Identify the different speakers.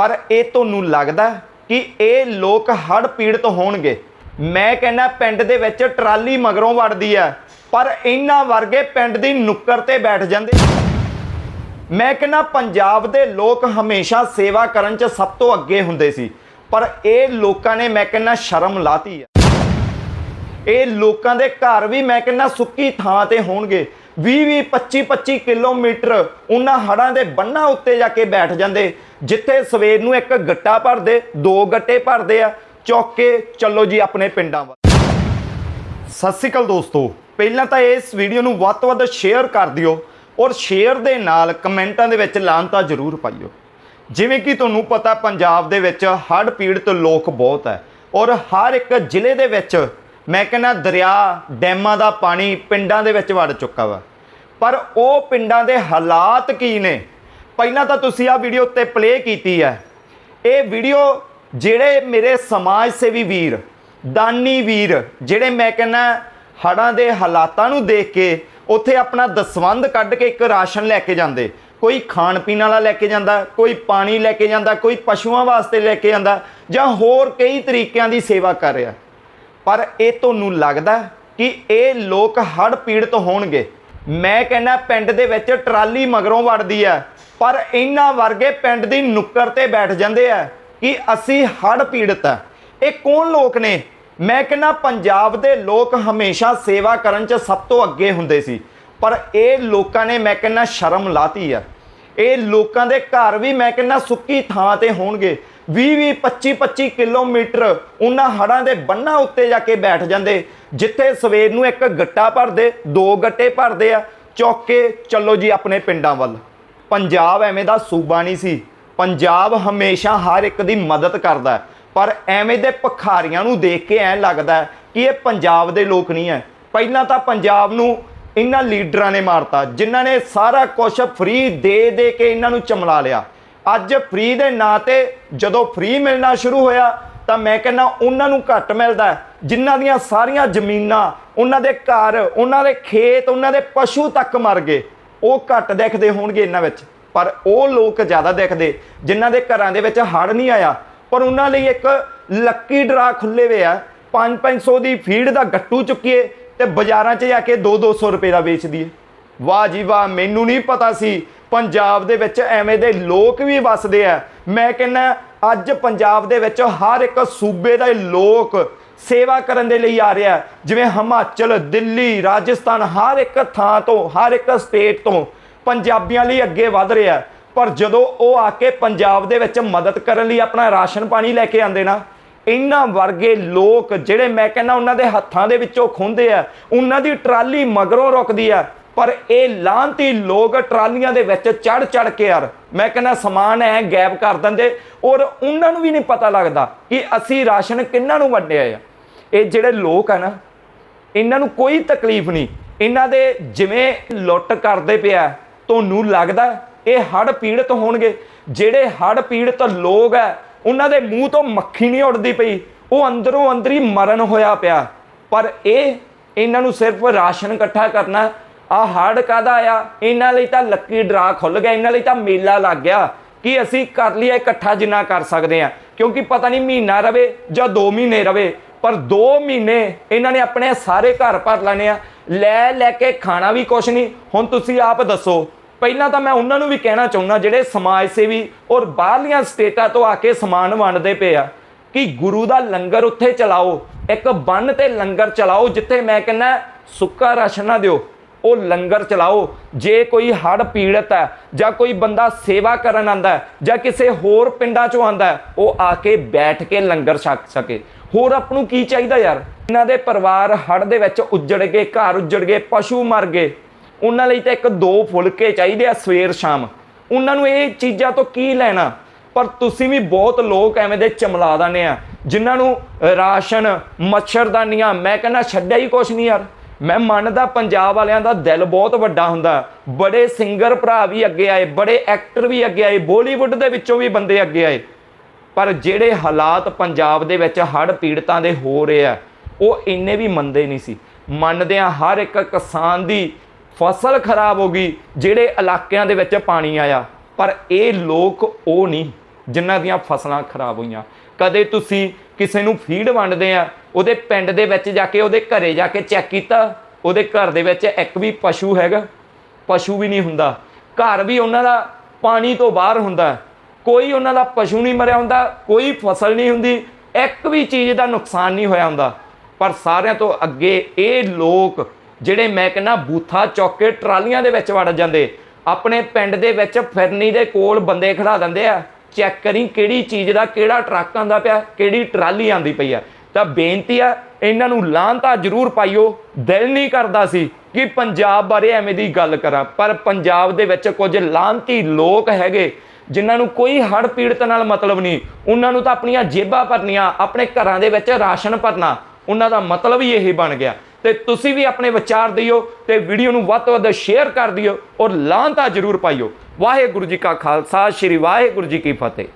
Speaker 1: ਪਰ ਇਹ ਤੁਹਾਨੂੰ ਲੱਗਦਾ ਕਿ ਇਹ ਲੋਕ ਹੜ ਪੀੜਤ ਹੋਣਗੇ। ਮੈਂ ਕਹਿੰਦਾ ਪਿੰਡ ਦੇ ਵਿੱਚ ਟਰਾਲੀ ਮਗਰੋਂ ਵੜਦੀ ਹੈ ਪਰ ਇਹਨਾਂ ਵਰਗੇ ਪਿੰਡ ਦੀ ਨੁੱਕਰ ਤੇ ਬੈਠ ਜਾਂਦੇ। ਮੈਂ ਕਹਿੰਦਾ ਪੰਜਾਬ ਦੇ ਲੋਕ ਹਮੇਸ਼ਾ ਸੇਵਾ ਕਰਨ 'ਚ ਸਭ ਤੋਂ ਅੱਗੇ ਹੁੰਦੇ ਸੀ, ਪਰ ਇਹ ਲੋਕਾਂ ਨੇ ਮੈਂ ਕਹਿੰਦਾ ਸ਼ਰਮ ਲਾਤੀ ਹੈ ਇਹ ਲੋਕਾਂ ਦੇ ਘਰ ਵੀ ਮੈਂ ਕਹਿੰਦਾ ਸੁੱਕੀ ਥਾਂ ਤੇ ਹੋਣਗੇ 20 20 25 25 ਕਿਲੋਮੀਟਰ ਉਹਨਾਂ ਹੜਾਂ ਦੇ ਬੰਨਾਂ ਉੱਤੇ ਜਾ ਕੇ ਬੈਠ ਜਾਂਦੇ, ਜਿੱਥੇ ਸਵੇਰ ਨੂੰ ਇੱਕ ਗੱਟਾ ਭਰਦੇ, ਦੋ ਗੱਟੇ ਭਰਦੇ ਆ। ਚੌਕੇ, ਚੱਲੋ ਜੀ ਆਪਣੇ ਪਿੰਡਾਂ ਵੱਲ। ਸਤਿ ਸ਼੍ਰੀ ਅਕਾਲ ਦੋਸਤੋ। ਪਹਿਲਾਂ ਤਾਂ ਇਸ ਵੀਡੀਓ ਨੂੰ ਵੱਧ ਤੋਂ ਵੱਧ ਸ਼ੇਅਰ ਕਰ ਦਿਓ ਔਰ ਸ਼ੇਅਰ ਦੇ ਨਾਲ ਕਮੈਂਟਾਂ ਦੇ ਵਿੱਚ ਲਾਂਤਾ ਜ਼ਰੂਰ ਪਾਈਓ। ਜਿਵੇਂ ਕਿ ਤੁਹਾਨੂੰ ਪਤਾ ਪੰਜਾਬ ਦੇ ਵਿੱਚ ਹੜ੍ਹ ਪੀੜਤ ਲੋਕ ਬਹੁਤ ਹੈ ਔਰ ਹਰ ਇੱਕ ਜ਼ਿਲ੍ਹੇ ਦੇ ਵਿੱਚ ਮੈਂ ਕਹਿੰਦਾ ਦਰਿਆ, ਡੈਮਾਂ ਦਾ ਪਾਣੀ ਪਿੰਡਾਂ ਦੇ ਵਿੱਚ ਵੜ ਚੁੱਕਾ ਵਾ। ਪਰ ਉਹ ਪਿੰਡਾਂ ਦੇ ਹਾਲਾਤ ਕੀ ਨੇ? ਪਹਿਲਾਂ ਤਾਂ ਤੁਸੀਂ ਆ ਵੀਡੀਓ ਉੱਤੇ ਪਲੇ ਕੀਤੀ ਹੈ। ਇਹ ਵੀਡੀਓ ਜਿਹੜੇ ਮੇਰੇ ਸਮਾਜ ਸੇਵੀ ਵੀਰ, ਦਾਨੀ ਵੀਰ, ਜਿਹੜੇ ਮੈਂ ਕਹਿੰਦਾ ਹੜਾਂ ਦੇ ਹਾਲਾਤਾਂ ਨੂੰ ਦੇਖ ਕੇ ਉੱਥੇ ਆਪਣਾ ਦਸਵੰਧ ਕੱਢ ਕੇ ਇੱਕ ਰਾਸ਼ਨ ਲੈ ਕੇ ਜਾਂਦੇ। ਕੋਈ ਖਾਣ ਪੀਣ ਵਾਲਾ ਲੈ ਕੇ ਜਾਂਦਾ, ਕੋਈ ਪਾਣੀ ਲੈ ਕੇ ਜਾਂਦਾ, ਕੋਈ ਪਸ਼ੂਆਂ ਵਾਸਤੇ ਲੈ ਕੇ ਜਾਂਦਾ ਜਾਂ ਹੋਰ ਕਈ ਤਰੀਕਿਆਂ ਦੀ ਸੇਵਾ ਕਰ ਰਿਹਾ। ਪਰ ਇਹ ਤੁਹਾਨੂੰ ਲੱਗਦਾ ਕਿ ਇਹ ਲੋਕ ਹੜ ਪੀੜਤ ਹੋਣਗੇ? ਮੈਂ ਕਹਿੰਦਾ ਪਿੰਡ ਦੇ ਵਿੱਚ ਟਰਾਲੀ ਮਗਰੋਂ ਵੜਦੀ ਹੈ ਪਰ ਇਹਨਾਂ ਵਰਗੇ ਪਿੰਡ ਦੀ ਨੁੱਕਰ ਤੇ ਬੈਠ ਜਾਂਦੇ ਆ ਕਿ ਅਸੀਂ ਹੜ ਪੀੜਤ ਆ ਇਹ ਕੌਣ ਲੋਕ ਨੇ? ਮੈਂ ਕਹਿੰਦਾ ਪੰਜਾਬ ਦੇ ਲੋਕ ਹਮੇਸ਼ਾ ਸੇਵਾ ਕਰਨ 'ਚ ਸਭ ਤੋਂ ਅੱਗੇ ਹੁੰਦੇ ਸੀ, ਪਰ ਇਹ ਲੋਕਾਂ ਨੇ ਮੈਂ ਕਹਿੰਦਾ ਸ਼ਰਮ ਲਾਤੀ ਆ ਇਹ ਲੋਕਾਂ ਦੇ ਘਰ ਵੀ ਮੈਂ ਕਹਿੰਦਾ ਸੁੱਕੀ ਥਾਂ ਤੇ ਹੋਣਗੇ 20 20 25 25 ਕਿਲੋਮੀਟਰ ਉਹਨਾਂ ਹੜਾਂ ਦੇ ਬੰਨਾਂ ਉੱਤੇ ਜਾ ਕੇ ਬੈਠ ਜਾਂਦੇ। ਜਿੱਥੇ ਸਵੇਰ ਨੂੰ ਇੱਕ ਗੱਟਾ ਭਰਦੇ, ਦੋ ਗੱਟੇ ਭਰਦੇ ਆ। ਚੌਕੇ, ਚੱਲੋ ਜੀ ਆਪਣੇ ਪਿੰਡਾਂ ਵੱਲ। ਪੰਜਾਬ ਐਵੇਂ ਦਾ ਸੂਬਾ ਨਹੀਂ ਸੀ। ਪੰਜਾਬ ਹਮੇਸ਼ਾ ਹਰ ਇੱਕ ਦੀ ਮਦਦ ਕਰਦਾ ਪਰ ਐਵੇਂ ਦੇ ਭਖਾਰੀਆਂ ਨੂੰ ਦੇਖ ਕੇ ਐਂ ਲੱਗਦਾ ਕਿ ਇਹ ਪੰਜਾਬ ਦੇ ਲੋਕ ਨਹੀਂ ਹੈ। ਪਹਿਲਾਂ ਤਾਂ ਪੰਜਾਬ ਨੂੰ ਇਹਨਾਂ ਲੀਡਰਾਂ ਨੇ ਮਾਰਤਾ, ਜਿਨ੍ਹਾਂ ਨੇ ਸਾਰਾ ਕੁਝ ਫ੍ਰੀ ਦੇ ਦੇ ਕੇ ਇਹਨਾਂ ਨੂੰ ਚਮਲਾ ਲਿਆ। ਅੱਜ ਫ੍ਰੀ ਦੇ ਨਾਂ ਤੇ ਜਦੋਂ ਫ੍ਰੀ ਮਿਲਣਾ ਸ਼ੁਰੂ ਹੋਇਆ ਤਾਂ ਮੈਂ ਕਹਿੰਦਾ ਉਹਨਾਂ ਨੂੰ ਘੱਟ ਮਿਲਦਾ ਹੈ, ਜਿਨ੍ਹਾਂ ਦੀਆਂ ਸਾਰੀਆਂ ਜ਼ਮੀਨਾਂ ਉਹਨਾਂ ਦੇ ਘਰ ਉਹਨਾਂ ਦੇ ਖੇਤ ਉਹਨਾਂ ਦੇ ਪਸ਼ੂ ਤੱਕ ਮਰ ਗਏ। ਉਹ ਘੱਟ ਦੇਖਦੇ ਹੋਣਗੇ ਇਹਨਾਂ ਵਿੱਚ। ਪਰ ਉਹ ਲੋਕ ਜ਼ਿਆਦਾ ਦੇਖਦੇ ਜਿਨ੍ਹਾਂ ਦੇ ਘਰਾਂ ਦੇ ਵਿੱਚ ਹੜ ਨਹੀਂ ਆਇਆ। ਪਰ ਉਹਨਾਂ ਲਈ ਇੱਕ ਲੱਕੀ ਡਰਾ ਖੁੱਲੇ ਹੋਏ ਆ। 5-500 ਦੀ ਫੀਡ ਦਾ ਗੱਟੂ ਚੁੱਕੀਏ ਤੇ ਬਾਜ਼ਾਰਾਂ 'ਚ ਜਾ ਕੇ 2-200 ਰੁਪਏ ਦਾ ਵੇਚ ਦਈਏ। ਵਾਹ ਜੀ ਵਾਹ ਮੈਨੂੰ ਨਹੀਂ ਪਤਾ ਸੀ ਪੰਜਾਬ ਦੇ ਵਿੱਚ ਐਵੇਂ ਦੇ ਲੋਕ ਵੀ ਵੱਸਦੇ ਆ। ਮੈਂ ਕਹਿੰਦਾ, ਅੱਜ ਪੰਜਾਬ ਦੇ ਵਿੱਚ ਹਰ ਇੱਕ ਸੂਬੇ ਦੇ ਲੋਕ ਸੇਵਾ ਕਰਨ ਦੇ ਲਈ ਆ ਰਿਹਾ। ਜਿਵੇਂ ਹਿਮਾਚਲ, ਦਿੱਲੀ, ਰਾਜਸਥਾਨ, ਹਰ ਇੱਕ ਥਾਂ ਤੋਂ, ਹਰ ਇੱਕ ਸਟੇਟ ਤੋਂ ਪੰਜਾਬੀਆਂ ਲਈ ਅੱਗੇ ਵਧ ਰਿਹਾ। ਪਰ ਜਦੋਂ ਉਹ ਆ ਕੇ ਪੰਜਾਬ ਦੇ ਵਿੱਚ ਮਦਦ ਕਰਨ ਲਈ ਆਪਣਾ ਰਾਸ਼ਨ ਪਾਣੀ ਲੈ ਕੇ ਆਉਂਦੇ ਨਾ ਇਹਨਾਂ ਵਰਗੇ ਲੋਕ ਜਿਹੜੇ ਮੈਂ ਕਹਿੰਦਾ ਉਹਨਾਂ ਦੇ ਹੱਥਾਂ ਦੇ ਵਿੱਚੋਂ ਖੁੰਦੇ ਆ, ਉਹਨਾਂ ਦੀ ਟਰਾਲੀ ਮਗਰੋਂ ਰੁਕਦੀ ਆ। ਪਰ ਇਹ ਲਾਂਤੀ ਲੋਕ ਟਰਾਲੀਆਂ ਦੇ ਵਿੱਚ ਚੜ ਚੜ ਕੇ ਯਾਰ, ਮੈਂ ਕਹਿੰਦਾ ਸਮਾਨ ਐ ਗੈਪ ਕਰ ਦਿੰਦੇ ਔਰ ਉਹਨਾਂ ਨੂੰ ਵੀ ਨਹੀਂ ਪਤਾ ਲੱਗਦਾ ਕਿ ਅਸੀਂ ਰਾਸ਼ਨ ਕਿੰਨਾਂ ਨੂੰ ਵੰਡਿਆ ਆ। ਇਹ ਜਿਹੜੇ ਲੋਕ ਆ ਨਾ, ਇਹਨਾਂ ਨੂੰ ਕੋਈ ਤਕਲੀਫ ਨਹੀਂ। ਇਹਨਾਂ ਦੇ ਜਿਵੇਂ ਲੁੱਟ ਕਰਦੇ ਪਿਆ, ਤੁਹਾਨੂੰ ਲੱਗਦਾ ਇਹ ਹੜ ਪੀੜਤ ਹੋਣਗੇ? ਜਿਹੜੇ ਹੜ ਪੀੜਤ ਲੋਕ ਆ, ਉਹਨਾਂ ਦੇ ਮੂੰਹ ਤੋਂ ਮੱਖੀ ਨਹੀਂ ਉੱਡਦੀ ਪਈ। ਉਹ ਅੰਦਰੋਂ ਅੰਦਰ ਹੀ ਮਰਨ ਹੋਇਆ ਪਿਆ। ਪਰ ਇਹ, ਇਹਨਾਂ ਨੂੰ ਸਿਰਫ ਰਾਸ਼ਨ ਇਕੱਠਾ ਕਰਨਾ ਆ ਹੜ ਕਾਦਾ ਆ ਇਹਨਾਂ ਲਈ ਤਾਂ ਲੱਕੀ ਡਰਾ ਖੁੱਲ ਗਿਆ, ਇਹਨਾਂ ਲਈ ਤਾਂ ਮੇਲਾ ਲੱਗ ਗਿਆ। ਕਿ ਅਸੀਂ ਕਰ ਲਈਏ, ਇਕੱਠਾ ਜਿੰਨਾ ਕਰ ਸਕਦੇ ਆ ਕਿਉਂਕਿ ਪਤਾ ਨਹੀਂ ਮਹੀਨਾ ਰਵੇ ਜਾਂ 2 ਮਹੀਨੇ ਰਵੇ, ਪਰ 2 ਮਹੀਨੇ ਇਹਨਾਂ ਨੇ ਆਪਣੇ ਸਾਰੇ ਘਰ ਭਰ ਲੈਣੇ ਆ। ਲੈ ਲੈ ਕੇ ਖਾਣਾ ਵੀ ਕੁਛ ਨਹੀਂ। ਹੁਣ ਤੁਸੀਂ ਆਪ ਦੱਸੋ, ਪਹਿਲਾਂ ਤਾਂ ਮੈਂ ਉਹਨਾਂ ਨੂੰ ਵੀ ਕਹਿਣਾ ਚਾਹੁੰਦਾ, ਜਿਹੜੇ ਸਮਾਜ ਸੇਵੀ ਔਰ ਬਾਹਰਲੀਆਂ ਸਟੇਟਾਂ ਤੋਂ ਆ ਕੇ ਸਮਾਨ ਵੰਡਦੇ ਪਏ ਆ, ਕਿ ਗੁਰੂ ਦਾ ਲੰਗਰ ਉੱਥੇ ਚਲਾਓ, ਇੱਕ ਬੰਨ ਤੇ ਲੰਗਰ ਚਲਾਓ, ਜਿੱਥੇ ਮੈਂ ਕਹਿੰਦਾ, ਸੁੱਕਾ ਰਾਸ਼ਨ ਨਾ ਦਿਓ। ਉਹ ਲੰਗਰ ਚਲਾਓ। ਜੇ ਕੋਈ ਹੜ ਪੀੜਤ ਹੈ ਜਾਂ ਕੋਈ ਬੰਦਾ ਸੇਵਾ ਕਰਨ ਆਂਦਾ ਜਾਂ ਕਿਸੇ ਹੋਰ ਪਿੰਡਾਂ ਚੋਂ ਆਂਦਾ ਉਹ ਆ ਕੇ ਬੈਠ ਕੇ ਲੰਗਰ ਛਕ ਸਕੇ। ਹੋਰ ਆਪ ਨੂੰ ਕੀ ਚਾਹੀਦਾ ਯਾਰ? ਇਹਨਾਂ ਦੇ ਪਰਿਵਾਰ ਹੜ ਦੇ ਵਿੱਚ ਉੱਜੜ ਗਏ, ਘਰ ਉੱਜੜ ਗਏ, ਪਸ਼ੂ ਮਰ ਗਏ। ਉਹਨਾਂ ਲਈ ਤਾਂ ਇੱਕ ਦੋ ਫੁਲਕੇ ਚਾਹੀਦੇ ਆ ਸਵੇਰ ਸ਼ਾਮ। ਉਹਨਾਂ ਨੂੰ ਇਹ ਚੀਜ਼ਾਂ ਤੋਂ ਕੀ ਲੈਣਾ? ਪਰ ਤੁਸੀਂ ਵੀ ਬਹੁਤ ਲੋਕ ਐਵੇਂ ਦੇ ਚਮਲਾ ਦਾਨੇ ਆ, ਜਿਨ੍ਹਾਂ ਨੂੰ ਰਾਸ਼ਨ, ਮੱਛਰਦਾਨੀਆਂ, ਮੈਂ ਕਹਿੰਦਾ ਛੱਡਿਆ ਹੀ ਕੁਛ ਨਹੀਂ ਯਾਰ। ਮੈਂ ਮੰਨਦਾ ਪੰਜਾਬ ਵਾਲਿਆਂ ਦਾ ਦਿਲ ਬਹੁਤ ਵੱਡਾ ਹੁੰਦਾ। ਬੜੇ ਸਿੰਗਰ ਭਰਾ ਵੀ ਅੱਗੇ ਆਏ, ਬੜੇ ਐਕਟਰ ਵੀ ਅੱਗੇ ਆਏ ਬਾਲੀਵੁੱਡ ਦੇ ਵਿੱਚੋਂ ਵੀ ਬੰਦੇ ਅੱਗੇ ਆਏ। ਪਰ ਜਿਹੜੇ ਹਾਲਾਤ ਪੰਜਾਬ ਦੇ ਵਿੱਚ ਹੜ੍ਹ ਪੀੜਤਾਂ ਦੇ ਹੋ ਰਹੇ ਆ, ਉਹ ਇੰਨੇ ਵੀ ਮੰਦੇ ਨਹੀਂ ਸੀ। ਮੰਨਦੇ ਆ ਹਰ ਇੱਕ ਕਿਸਾਨ ਦੀ ਫਸਲ ਖਰਾਬ ਹੋ ਗਈ, ਜਿਹੜੇ ਇਲਾਕਿਆਂ ਦੇ ਵਿੱਚ ਪਾਣੀ ਆਇਆ। ਪਰ ਇਹ ਲੋਕ ਉਹ ਨਹੀਂ, ਜਿਨ੍ਹਾਂ ਦੀਆਂ ਫਸਲਾਂ ਖਰਾਬ ਹੋਈਆਂ। ਕਦੇ ਤੁਸੀਂ ਕਿਸੇ ਨੂੰ ਫੀਡ ਵੰਡਦੇ ਆ ਉਹਦੇ ਪਿੰਡ ਦੇ ਵਿੱਚ ਜਾ ਕੇ, ਉਹਦੇ ਘਰੇ ਜਾ ਕੇ ਚੈੱਕ ਕੀਤਾ। ਉਹਦੇ ਘਰ ਦੇ ਵਿੱਚ ਇੱਕ ਵੀ ਪਸ਼ੂ ਹੈਗਾ। ਪਸ਼ੂ ਵੀ ਨਹੀਂ ਹੁੰਦਾ। ਘਰ ਵੀ ਉਹਨਾਂ ਦਾ ਪਾਣੀ ਤੋਂ ਬਾਹਰ ਹੁੰਦਾ। ਕੋਈ ਉਹਨਾਂ ਦਾ ਪਸ਼ੂ ਨਹੀਂ ਮਰਿਆ ਹੁੰਦਾ, ਕੋਈ ਫਸਲ ਨਹੀਂ ਹੁੰਦੀ। ਇੱਕ ਵੀ ਚੀਜ਼ ਦਾ ਨੁਕਸਾਨ ਨਹੀਂ ਹੋਇਆ ਹੁੰਦਾ। ਪਰ ਸਾਰਿਆਂ ਤੋਂ ਅੱਗੇ ਇਹ ਲੋਕ ਜਿਹੜੇ ਮੈਂ ਕਹਿੰਦਾ ਬੂਥਾ ਚੁੱਕ ਕੇ ਟਰਾਲੀਆਂ ਦੇ ਵਿੱਚ ਵੜ ਜਾਂਦੇ, ਆਪਣੇ ਪਿੰਡ ਦੇ ਵਿੱਚ ਫਿਰਨੀ ਦੇ ਕੋਲ ਬੰਦੇ ਖੜਾ ਦਿੰਦੇ ਆ ਚੈੱਕ ਕਰੀ ਕਿਹੜੀ ਚੀਜ਼ ਦਾ ਕਿਹੜਾ ਟਰੱਕ ਆਂਦਾ ਪਿਆ, ਕਿਹੜੀ ਟਰਾਲੀ ਆਂਦੀ ਪਈ ਆ। ਤਾਂ ਬੇਨਤੀ ਆ, ਇਹਨਾਂ ਨੂੰ ਲਾਂਤਾ ਜ਼ਰੂਰ ਪਾਈਓ, ਦਿਲ ਨਹੀਂ ਕਰਦਾ ਸੀ ਕਿ ਪੰਜਾਬ ਬਾਰੇ ਐਵੇਂ ਦੀ ਗੱਲ ਕਰਾਂ। ਪਰ ਪੰਜਾਬ ਦੇ ਵਿੱਚ ਕੁਝ ਲਾਂਤੀ ਲੋਕ ਹੈਗੇ, ਜਿਨ੍ਹਾਂ ਨੂੰ ਕੋਈ ਹੜ ਪੀੜਤ ਨਾਲ ਮਤਲਬ ਨਹੀਂ। ਉਹਨਾਂ ਨੂੰ ਤਾਂ ਆਪਣੀਆਂ ਜੇਬਾਂ ਭਰਨੀਆਂ, ਆਪਣੇ ਘਰਾਂ ਦੇ ਵਿੱਚ ਰਾਸ਼ਨ ਭਰਨਾ, ਉਹਨਾਂ ਦਾ ਮਤਲਬ ਹੀ ਇਹ ਬਣ ਗਿਆ। ਤੇ ਤੁਸੀਂ ਵੀ ਆਪਣੇ ਵਿਚਾਰ ਦਿਓ ਤੇ ਵੀਡੀਓ ਨੂੰ ਵੱਧ ਤੋਂ ਵੱਧ ਸ਼ੇਅਰ ਕਰ ਦਿਓ ਔਰ ਲਾਂਤਾ ਜ਼ਰੂਰ ਪਾਈਓ। ਵਾਹਿਗੁਰੂ ਜੀ ਕਾ ਖਾਲਸਾ, ਸ੍ਰੀ ਵਾਹਿਗੁਰੂ ਜੀ ਕੀ ਫਤਿਹ।